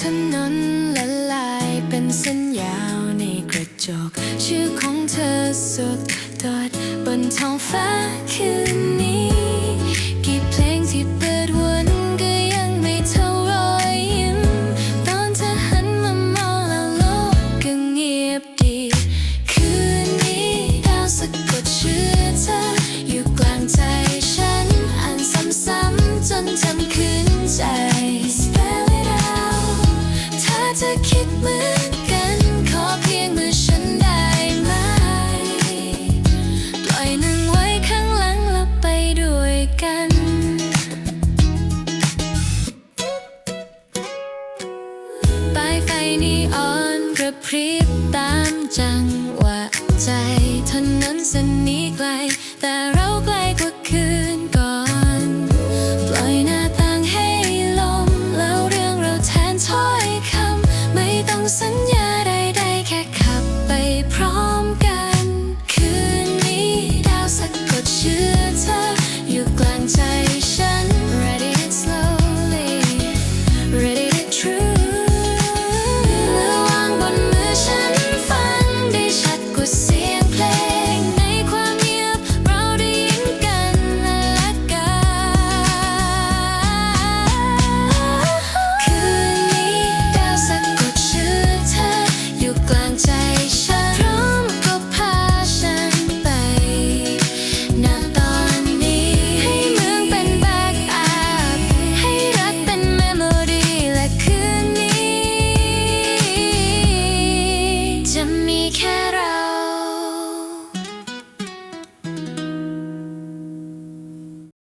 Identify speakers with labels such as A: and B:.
A: ถนนละลายเป็นเส้นยาวในกระจก ชื่อของเธอสุดดอดบนท้องฟ้าคืนนี้ เธอคิดเหมือนกัน ขอเพียงมือฉันได้ไหม ปล่อยหนึ่งไว้ข้างหลังแล้วไปด้วยกัน ปลายไฟนีออนกระพริบตามจังหวะ Xanh